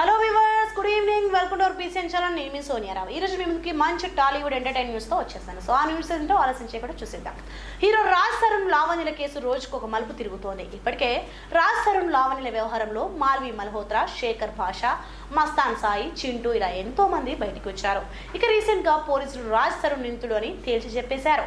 Hello viewers. BCN channel నేను మీ సోనియారావు ఈ మీ ముందుకి మంచి టాలీవుడ్ ఎంటర్టైన్ న్యూస్తో వచ్చేసాను సో ఆ న్యూస్ ఏంటో ఆలోచించే కూడా చూసేద్దాం. హీరో రాజ్ తరుణ్ లావణ్యల కేసు రోజుకు ఒక మలుపు తిరుగుతోంది. ఇప్పటికే రాజ్ తరుణ్ లావణిల వ్యవహారంలో మాల్వి మల్హోత్రా శేఖర్ భాష మస్తాన్ సాయి చింటూ ఇలా ఎంతో మంది బయటికి వచ్చారు. ఇక రీసెంట్గా పోలీసులు రాజ్ తరుణ్ నిందితుడు అని తేల్చి చెప్పేశారు.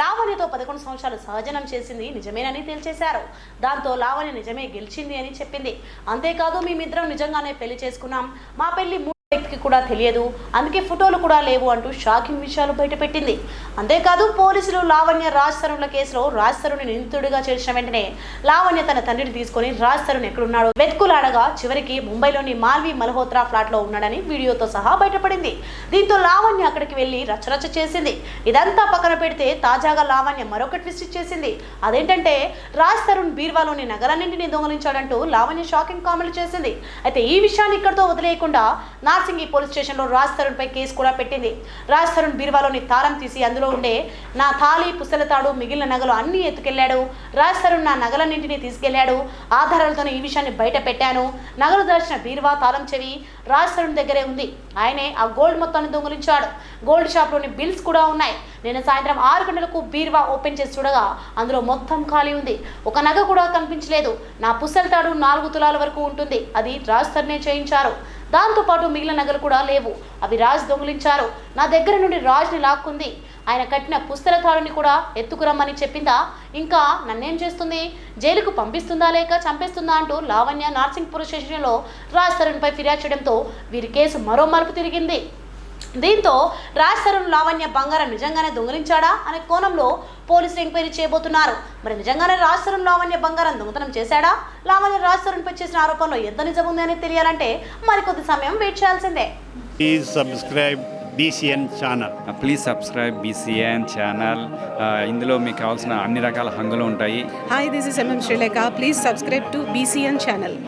లావణ్యతో పదకొండు సంవత్సరాలు సహజనం చేసింది నిజమేనని తేల్చేశారు. దాంతో లావణ్య నిజమే గెలిచింది అని చెప్పింది. అంతేకాదు మేమిద్దరం నిజంగానే పెళ్ళి చేసుకున్నాం. మా పెళ్ళి వ్యక్తికి కూడా తెలియదు. అందుకే ఫోటోలు కూడా లేవు అంటూ షాకింగ్ విషయాలు బయటపెట్టింది. అంతేకాదు పోలీసులు లావణ్య రాజ్ తరుణ్ల కేసులో రాజ్ తరుణ్ నిందితుడిగా చేర్చిన వెంటనే లావణ్య తన తండ్రిని తీసుకొని రాజ్ తరుణ్ ఎక్కడున్నాడో వెతుకులాడగా చివరికి ముంబైలోని మాల్వి మల్హోత్రా ఫ్లాట్లో ఉన్నాడని వీడియోతో సహా బయటపడింది. దీంతో లావణ్య అక్కడికి వెళ్ళి రచ్చరచ్చ చేసింది. ఇదంతా పక్కన పెడితే తాజాగా లావణ్య మరొక ట్విస్ట్ చేసింది అదేంటంటే రాజ్ తరుణ్ బీర్వాలోని నగరాన్నింటినీ దొంగలించాడంటూ లావణ్య షాకింగ్ కామెంట్ చేసింది. అయితే ఈ విషయాన్ని ఇక్కడితో వదిలేయకుండా నార్సింగి పోలీస్ స్టేషన్లో రాజ్ తరుణ్పై కేసు కూడా పెట్టింది. రాజ్ తరుణ్ బీర్వాలోని తాళం తీసి అందులో ఉండే నా తాళి పుస్తలతాడు మిగిలిన నగలు అన్నీ ఎత్తుకెళ్ళాడు రాజ్ తరుణ్ నా నగలన్నింటినీ తీసుకెళ్ళాడు ఆధారాలతో ఈ విషయాన్ని బయట పెట్టాను. నగలు దాచిన బీర్వా తాళం చెవి రాజ్ తరుణ్ దగ్గరే ఉంది. ఆయనే ఆ గోల్డ్ మొత్తాన్ని దొంగిలించాడు. గోల్డ్ షాప్లోని బిల్స్ కూడా ఉన్నాయి. నేను సాయంత్రం ఆరు గంటలకు బీర్వా ఓపెన్ చేసి చూడగా అందులో మొత్తం ఖాళీ ఉంది. ఒక నగ కూడా కనిపించలేదు. నా పుస్తలతాడు నాలుగు తులాల వరకు ఉంటుంది. అది రాజ్ తరుణే చేయించారు. దాంతోపాటు మిగిలిన నగలు కూడా లేవు. అవి రాజ్ దొంగిలించారు. నా దగ్గర నుండి రాజ్ని లాక్కుంది. ఆయన కట్టిన పుస్తల తాడుని కూడా ఎత్తుకురమ్మని చెప్పిందా? ఇంకా నన్నేం చేస్తుంది? జైలుకు పంపిస్తుందా లేక చంపేస్తుందా అంటూ లావణ్య నార్సింగ్పూర్ స్టేషన్లో రాజ్ తరుణ్పై ఫిర్యాదు చేయడంతో వీరి కేసు మరో మలుపు తిరిగింది. దీంతో రాజ్ తరుణ్ లావణ్య బంగారం నిజంగానే దొంగిలించాడా అనే కోణంలో పోలీసులు ఎంక్వైరీ చేయబోతున్నారు మరి నిజంగానే రాజ్ తరుణ్ లావణ్య బంగారం దొంగతనం చేశాడా లావణ్య రాజ్ తరుణ్ పై చేసిన ఆరోపణలో ఎంత నిజం ఉంది అని తెలియాలంటే మరికొద్ది సమయం వెయిట్ చేయాల్సిందే Please subscribe BCN channel. Please subscribe BCN channel ఇందులో మీకు కావాల్సిన అన్ని రకాల హంగులు ఉంటాయి this is MM Sri Lanka. Please subscribe to BCN channel.